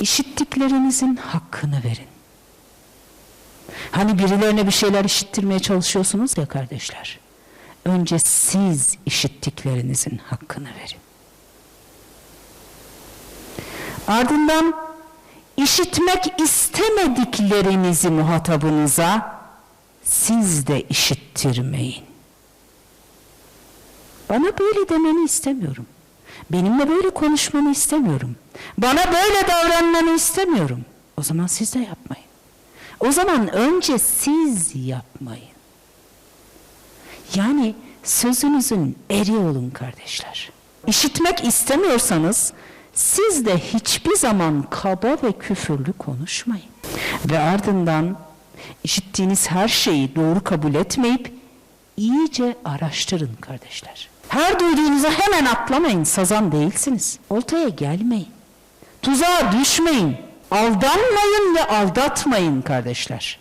İşittiklerinizin hakkını verin. Hani birilerine bir şeyler işittirmeye çalışıyorsunuz ya kardeşler. Önce siz işittiklerinizin hakkını verin. Ardından işitmek istemediklerinizi muhatabınıza siz de işittirmeyin. Bana böyle demeni istemiyorum. Benimle böyle konuşmanı istemiyorum. Bana böyle davranmanı istemiyorum. O zaman siz de yapmayın. O zaman önce siz yapmayın. Yani sözünüzün eri olun kardeşler. İşitmek istemiyorsanız siz de hiçbir zaman kaba ve küfürlü konuşmayın. Ve ardından işittiğiniz her şeyi doğru kabul etmeyip iyice araştırın kardeşler. Her duyduğunuza hemen atlamayın, sazan değilsiniz. Oltaya gelmeyin. Tuzağa düşmeyin. Aldanmayın ve aldatmayın kardeşler.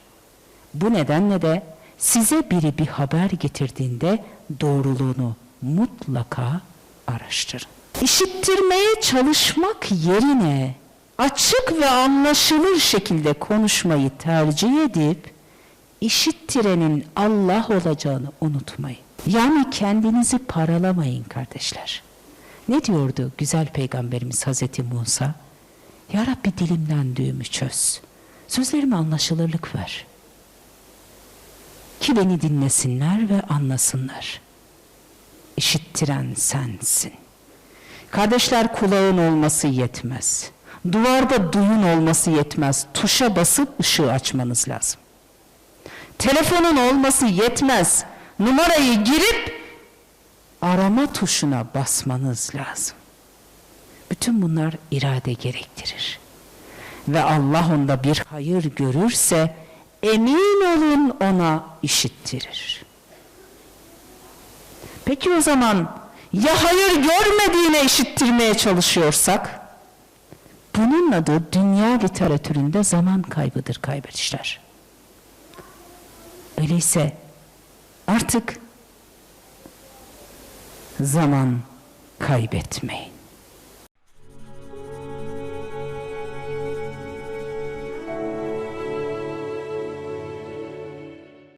Bu nedenle de size biri bir haber getirdiğinde doğruluğunu mutlaka araştırın. İşittirmeye çalışmak yerine açık ve anlaşılır şekilde konuşmayı tercih edip işittirenin Allah olacağını unutmayın. Yani kendinizi paralamayın kardeşler. Ne diyordu güzel peygamberimiz Hazreti Musa? Ya Rabbi dilimden düğümü çöz. Sözlerime anlaşılırlık ver. Ki beni dinlesinler ve anlasınlar. İşittiren sensin. Kardeşler kulağın olması yetmez. Duvarda duyun olması yetmez. Tuşa basıp ışığı açmanız lazım. Telefonun olması yetmez. Numarayı girip arama tuşuna basmanız lazım. Bütün bunlar irade gerektirir. Ve Allah onda bir hayır görürse emin olun ona işittirir. Peki o zaman ya hayır görmediğine işittirmeye çalışıyorsak? Bunun adı dünya literatüründe zaman kaybıdır kaybedişler. Öyleyse artık zaman kaybetmeyin.